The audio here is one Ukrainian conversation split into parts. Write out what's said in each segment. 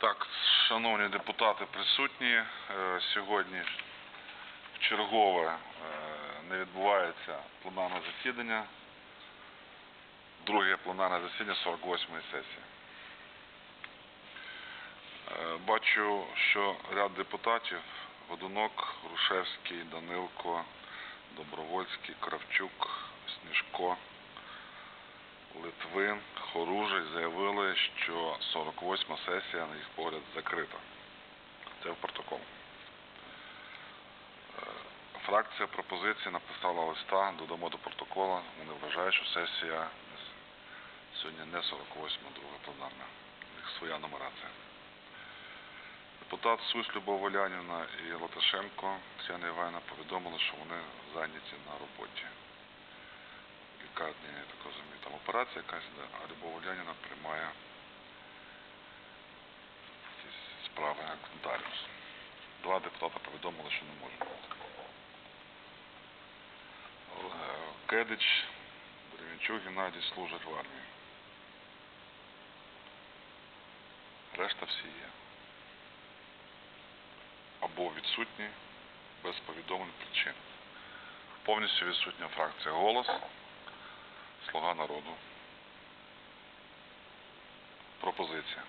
Так, шановні депутати присутні, е, сьогодні вчергове е, не відбувається пленарне засідання, друге пленарне засідання 48-ї сесії. Е, Бачу, що ряд депутатів Годунок, Грушевський, Данилко, Добровольський, Кравчук, Сніжко, Литвин, Хоружий заявили, що 48-ма сесія, на їх погляд, закрита. Це в протокол. Е, Фракція пропозиції написала листа, додамо до протокола. Вони вважають, що сесія сьогодні не 48, а друга пленарна. Них своя нумерація. Депутат Сусь Любов Волянівна і Латашенко Тетяна Івановна повідомили, що вони зайняті на роботі лікарні, я так розумію, там операція якась, де, а Любов Уляніна приймає якісь справи як нотаріус. Два депутата повідомили, що не може бути. Кедич, Дерев'янчук, Геннадій служать в армії. Решта всі є. Або відсутні без повідомлень причин. Повністю відсутня фракція «Голос», Слуга народу. Пропозиція.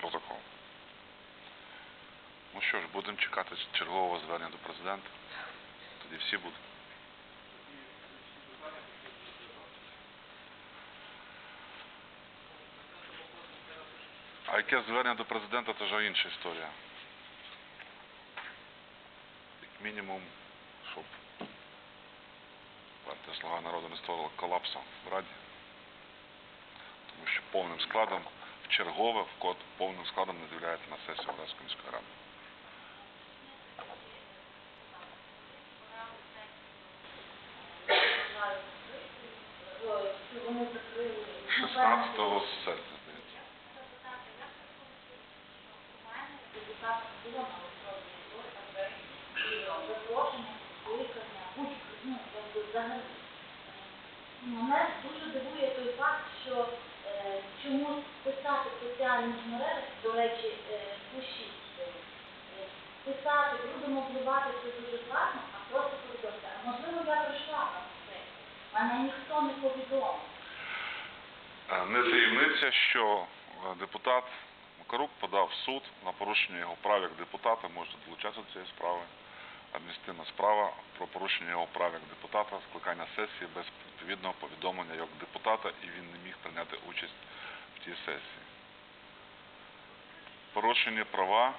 Протокол. Ну що ж, будемо чекати чергового звернення до президента. Тоді всі будуть. А яке звернення до президента, це вже інша історія. Як мінімум, партія Слуга народу не створила колапсу в Раді. Тому що повним складом, в чергове, в код повним складом не з'являється на сесію Одеської міської ради. Вони закрили 16 серпня, здається. Взагалі. Мене дуже дивує той факт, що е, чомусь писати в соціальних мережах, до речі, е, пишіть, е, писати, будемо впливати, це дуже класно, а просто. А можливо, я прийшла на це. Мене ніхто не повідомив. Е, Не таємниця, що е, депутат Макарук подав суд на порушення його прав як депутата, можете долучатися до цієї справи. Адміністративна справа про порушення його прав як депутата, скликання сесії без відповідного повідомлення як депутата, і він не міг прийняти участь в тій сесії. Порушення права,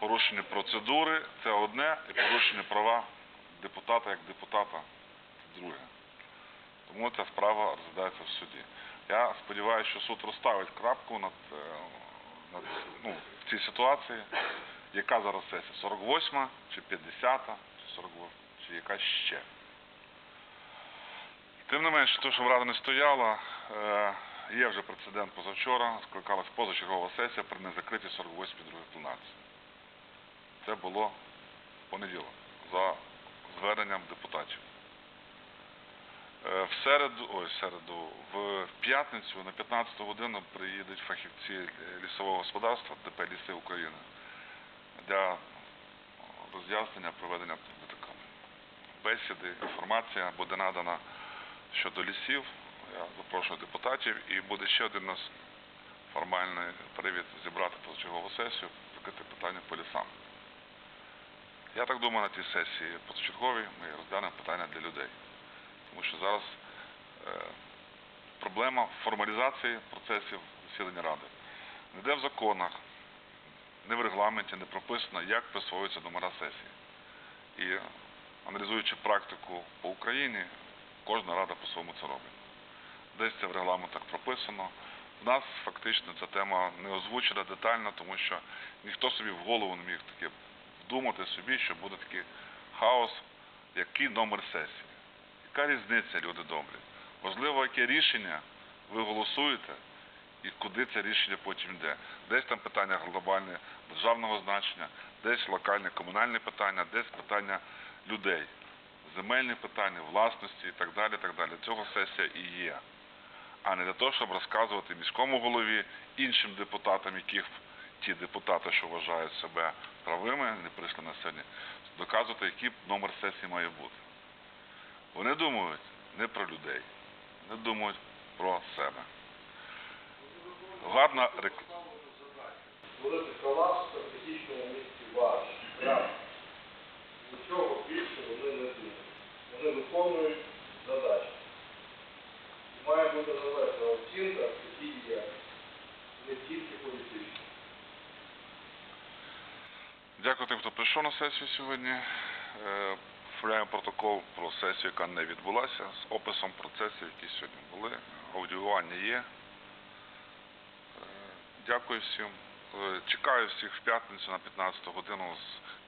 порушення процедури це одне, і порушення права депутата як депутата це друге. Тому ця справа розглядається в суді. Я сподіваюся, що суд розставить крапку е, ну, в цій ситуації, яка зараз сесія, 48 чи 50 чи 48, чи яка ще. Тим не менше, те, що в Рада не стояла, е, є вже прецедент позавчора, скликалась позачергова сесія при незакритій 48 другій пленарці. Це було в понеділок за зверненням депутатів. Е, В середу, ой, середу, в п'ятницю на 15 годину приїдуть фахівці е, лісового господарства ДП Ліси України для роз'яснення проведення така, бесіди, інформація буде надана щодо лісів. Я запрошую депутатів і буде ще один нас формальний привід зібрати позачергову сесію, закрити питання по лісам. Я так думаю, на цій сесії позачерговій ми розглянемо питання для людей. Тому що зараз е, проблема формалізації процесів засідання Ради. Ніде в законах, не в регламенті не прописано, як присвоюються номера сесії. І аналізуючи практику по Україні, кожна рада по-своєму це робить. Десь це в регламентах прописано. В нас фактично ця тема не озвучена детально, тому що ніхто собі в голову не міг таки вдумати собі, що буде такий хаос, який номер сесії. Яка різниця, люди добрі? Можливо, яке рішення ви голосуєте і куди це рішення потім йде. Десь там питання глобальне державного значення, десь локальне комунальне питання, десь питання людей, земельні питання, власності і так далі. так далі. Цього сесія і є. а не для того, щоб розказувати міському голові, іншим депутатам, яких ті депутати, що вважають себе правими, не прийшли на сьогодні, доказувати, який номер сесії має бути. Вони думають не про людей, вони думають про себе. Гарна реклама. Створити колапс в стратегічному місці ваш. Нічого більше вони не думають. Вони виконують задачі. Має бути належна оцінка такій діяльності. Не тільки політична. Дякую тим, хто прийшов на сесію сьогодні. Е, Оформляємо протокол про сесію, яка не відбулася, з описом процесів, які сьогодні були. Аудіювання є. Дякую всім. Е, Чекаю всіх в п'ятницю на 15 годину.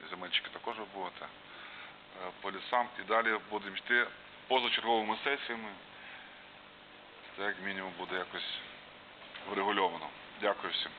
Земельчики також ви будете по лісам. І далі будемо йти позачерговими сесіями. Це як мінімум буде якось врегульовано. Дякую всім.